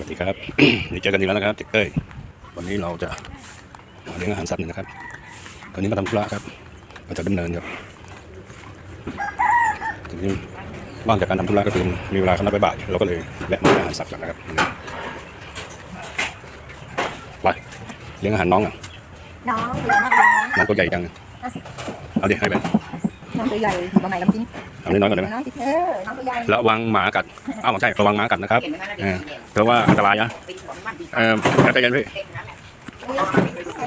สวัสดีครับเดี๋ยวเจอกันอีกแล้วนะครับเอ้ยวันนี้เราจะเลี้ยงอาหารสัตว์นะครับตอนนี้มาทำธุระครับมาจะกดำเนินครับทีนี้ว่างจากการทำธุระก็คือมีเวลาคณะไปบ่ายเราก็เลยแวะมาอาหารสัตว์กันนะครับไปเลี้ยงอาหารน้องอะน้องน้องตัวใหญ่จังเอาดิให้ไป น้ำตัวใหญ่ถึงประมาณลำจิ้นทำน้อยก่อนเลยไหมน้อล้วระวังหมากัดอ้าวใช่ระวังหมากัดนะครับเพราะว่าอันตรายนะเออใจเย็นพี่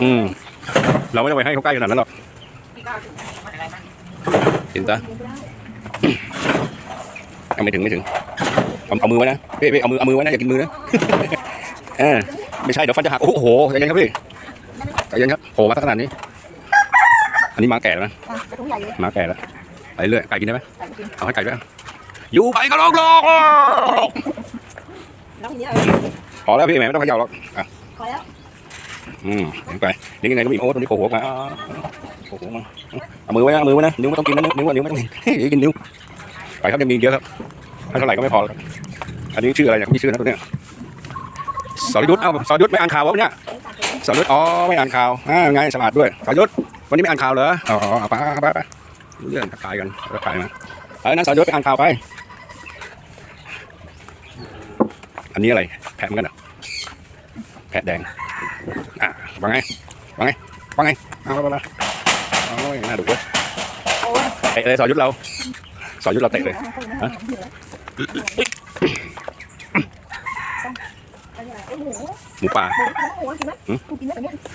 อืมเราไม่ต้องไปให้เขาใกล้ขนาดนั้นหรอกเห็นตายังไม่ถึงไม่ถึงเอามือไว้นะพี่พี่เอามือเอามือไว้นะอย่ากินมือนะเออไม่ใช่เดี๋ยวฟันจะหักโอ้โหใจเย็นครับพี่ใจเย็นครับโผล่มาขนาดนี้ นนี้มาแก่แล้วนะมาแก่แล้วไปเรื่อยไก่กินได้ไหมเอาให้ไก่ด้วยอยู่ไปก็ลอกลอกงพอแล้วพี่แม่ไม่ต้องเขย่าหรอกพอแล้วอืมไปนี่ยังไงก็มีโอ้ตรงนี้โผล่หัวมาโผล่หัวมาเอามือไว้นะเอามือไว้นะนิ้วไม่ต้องกินนะนิ้วนิ้วไม่ต้องกินเฮ้ยกินนิ้วไปครับยังมีอีกเยอะครับให้เท่าไหร่ก็ไม่พอหรอกอันนี้ชื่ออะไรเนี่ยพี่ชื่อนะตัวเนี้ยสรยุทธเอ้าสรยุทธไม่อ่านข่าววะเนี่ยสรยุทธอ๋อไม่อ่านข่าวอ่าไงะอาดด้วยสรยุทธ วันนี้ไม่อ่านข่าวเหรอ อ๋อไปเอาไปไปรู้เรื่องถ่ายกันกถ่ายมาเอานั่นสานยศไปอ่านข่าวไป อันนี้อะไรแพะมือนกันเหรอแพะแดง อะว่าไงว่าไงว่าไงเอาไปไปโอ้ยน่าดุเว้ยเตะเลยสานยุทธเราสานยุทธเราเตะเลยหมูป่า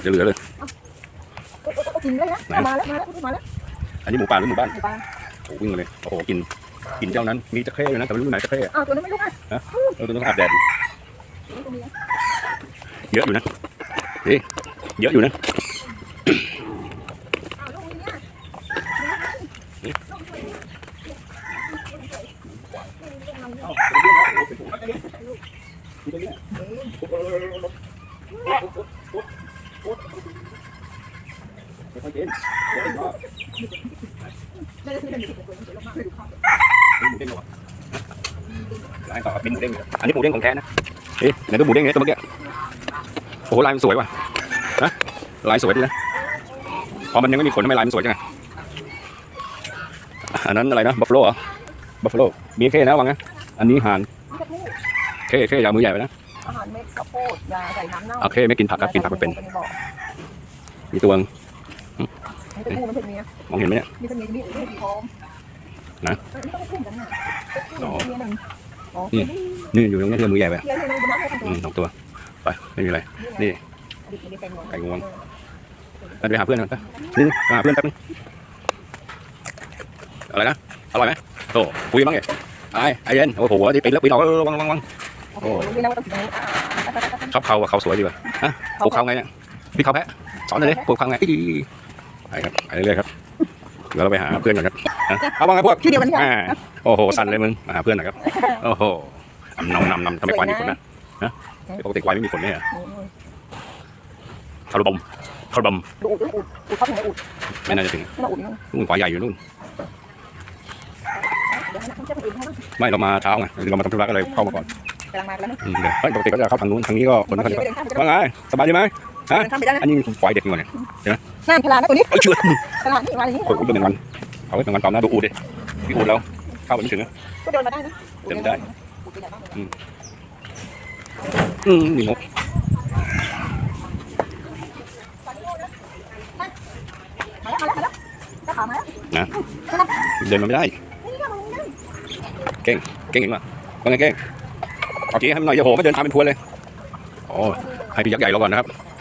จะเหลือเลย ริงเลยนะมาแล้วมาแล้วมาแล้วอันนี้หมูป่าหรือหมูบ้านหมูป่าโอ้วิ่งเลยโอ้โหกินกินเจ้านั้นมีตะเข้อยู่นะแต่ไม่รู้ไหนตะเข้อะอ้าวตัวนั้นไม่รู้อะะเออตัวนั้นอาบแดดเยอะอยู่นะเฮ้เยอะอยู่นะ ดี๋ยวเขาเย็นเดี๋ยวเขาเป็นหรอลายต่อเป็นหมูเด้งอันนี้หมูเด้งของแท้นะเอ๊ะไหนตัวหมูเด้งเนี้ยตัวเมื่อกี้โอ้โหลายมันสวยว่ะนะลายสวยดีนะพอมันยังไม่มีขนทำไมลายมันสวยจังอันนั้นอะไรนะบัฟฟาโลเหรอบัฟฟาโลมีเค่นะวังนะอันนี้ห่านเค่เค่ยามือใหญ่ไปนะอาหารเม็ดกระวโพดยาใส่น้ำเน่าโอเคไม่กินผักครับกินผักไปเป็น มีตัวง มเนผู้ยมองเห็นไหมเนี่ยนี่อนี่นี่อยู่ตรงนี้เธอมือใหญ่ไปสองตัวไปไม่มีอะไรนี่ไก่งวงไปหาเพื่อนก่อนไปนี่หาเพื่อนแป๊บนึงอะไรนะอร่อยไหมโตคุยบ้างไงไอ้ไอ้เย็นโอ้โหที่ปิดแล้วปิดเราออวังวังวังโอ้ชอบเขาอะเขาสวยดีป่ะฮะปลูกเขาไงเนี่ยพี่เขาแพะสอนเลยปลูกเขาไงอี ไปครับไปเรื่อยๆครับเดี๋ยวเราไปหาเพื่อนก่อนครับเอาบ้างครัพวกชื่อเดียวกันค่โอ้โหสั่นเลยมึงมาหาเพื่อนหน่อยครับโอ้โหอำนำนำนำทำไมควายมีขนนะฮะปกติควายไม่มีขนเนี่ยเหคารุบอมคารุบอมอุดอุดอุดเขาถึงไม่อุดไม่น่าจะถึงไม่อุดนะนู่นควายใหญ่อยู่นู่นไม่เรามาเช้าไงเรามาทำธุระก็เลยเข้ามาก่อนกำลังมาแล้วเดี๋ยวเฮ้ยปกติก็จะเข้าทางนู้นทางนี้ก็คนไม่คนอยเยว่าไงสบายดีไหม ฮะอันนี้มันฝอยเด็กนี่วะเนี่ยเห็นไหมน้ำฉลาดนะตัวนี้เอาเชื่อฉลาดนี่มาเลยนี่โอ้ยเป็นเงินเอาไว้เป็นเงินตอมนะดูอูดดิพี่อูดแล้วเข้าไปไม่ถึงนะก็เดินมาได้นะเดินได้อืมอืมมีนกนะเดินมาไม่ได้ เก่ง เก่งเห็นป่ะว่าไงเก่งเอาทีให้มันหน่อยอย่าโหไม่เดินทางเป็นพวนเลย โอ้ให้พี่ยักษ์ใหญ่เราก่อนนะครับ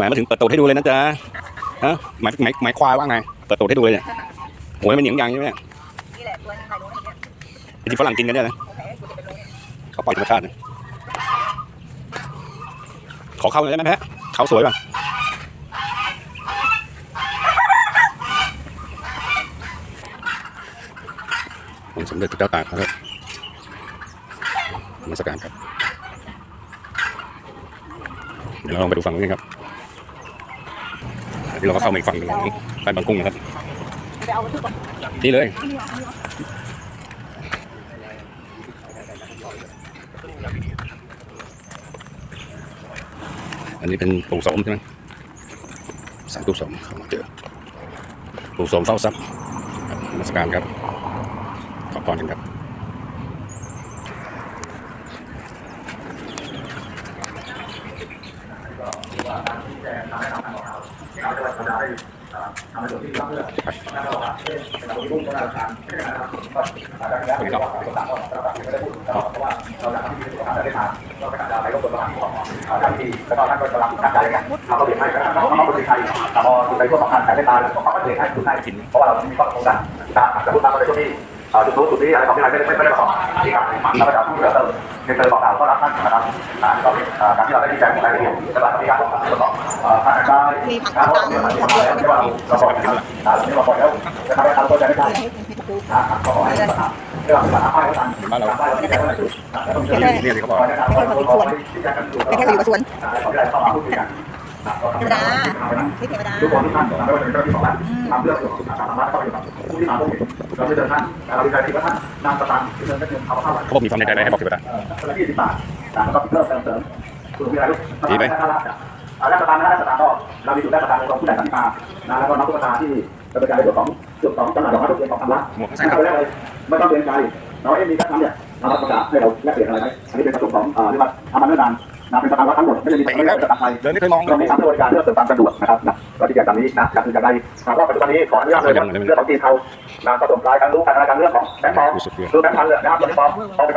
หมายมาถึงเปิดตูดให้ดูเลยนะจ๊ะฮะหมายหมายหมายควายว่าไง เปิดตูดให้ดูเลยเนี่ยโอ้ยมันเหนียงยางใช่ไหมเนี่ยนี่แหละตัวใครรู้เนี่ยไอ้ที่ฝรั่งกินกันเนี่ยนะเคกูจะเขาปล่อยธรรมชาตินะขอเข้าหน่อยได้ไหมแพะเขาสวยป่ะองสมเด็จพระเจ้าตากครับนมัสการครับ เดี๋ยวเราลองไปดูฝั่งนู้นกันครับ ที่เราก็เข้ามาอีกฝั่งหนึ่งของใต้บางกุ้งนะครับนี่เลยอันนี้เป็นปู่สมใช่ไหมสารปู่สมเข้ามาเจอปู่สมเฝ้าทรัพย์นมัสการครับ ขอพรกันครับ เราก็เปลี่ยนให้เราก็คนไทยแต่พอคนไทยทั่วประเทศแต่ไม่ตาแล้วเขาก็เปลี่ยนให้คนไทยกินเพราะว่าเรามีข้อตกลงกันแต่พูดมาในช่วงนี้ จุดนู้จุดนี้อะไรขอที่ไหนไม่ได้ไม่ได้ประกอบที่การเราก็จะพูดเรื่องเติมในเติมบอกกล่าวก็รับท่านนะครับเราการที่เราได้ดีใจของรายละเอียดตลาดมีการตรวจสอบการได้การว่าเราไม่ว่าเราบอกนะครับเราไม่บอกแล้วจะทำให้เขาตัวใจไม่ได้ให้ให้ตะปูนะครับขอให้ประธานเรื่องประธานให้ประธานบ้านเราบ้านเราที่ไหนก็ได้ต้องเชื่อนี่นี่ที่เขาบอกนะครับขอให้คนที่จะกันอยู่ไม่แค่เราอยู่กับสวนขอให้ เทวดาไม่เทวดาทุกคนทุกท่านไม่ว่าจะเป็นเจ้าที่ของรัฐทำเรื่องเกี่ยวกับการธรรมะเข้าไปกับผู้ที่มาพบเห็นเราไม่เจอท่านแต่เราดีใจที่ว่าท่านนำสตางค์เงินเงินเอาเข้ามาเขาบอกมีความในใจอะไรให้บอกเทวดาคนละยี่สิบบาทแล้วก็เพิ่มเติมเสริมคุณมีอะไรลูกดีไหมแรกสตางค์นะแรกสตางค์ก็เรามีจุดแรกสตางค์ในกองผู้ใหญ่สันติมานะแล้วก็น้องตุ๊กตาที่จะเป็นการในส่วนของจุดสองจำหน่ายดอกไม้ทุกเดือนของทางรัฐหมวกใช่ใส่ครับแรกเลยไม่ต้องเรียนใจเราเอ็มมีการทำเนี่ยเราประกาศให้เราแลกเปลี่ยนอะไรไหมอันนี้เป็นประสงค์ของเรียกว่าทำมาเนิ่นนาน นะเป็นสตางค์วัดทั้งหมดไม่ได้มีไม่ได้สตางค์ไทยเดินไม่เคยมองเรามีทำบริการเรื่องเสริมความสะดวกนะครับนะเราที่จะจำนี้นะจากที่จะได้ครับว่าปัจจุบันนี้ขออนุญาตเลยครับเรื่องของจีนเขานะผสมรายการรู้การรายการเรื่องของแบงค์ปลอมรู้สึกเพื่อคือแบงค์พันเลยนะครับตอนนี้ปลอมปลอมเป็น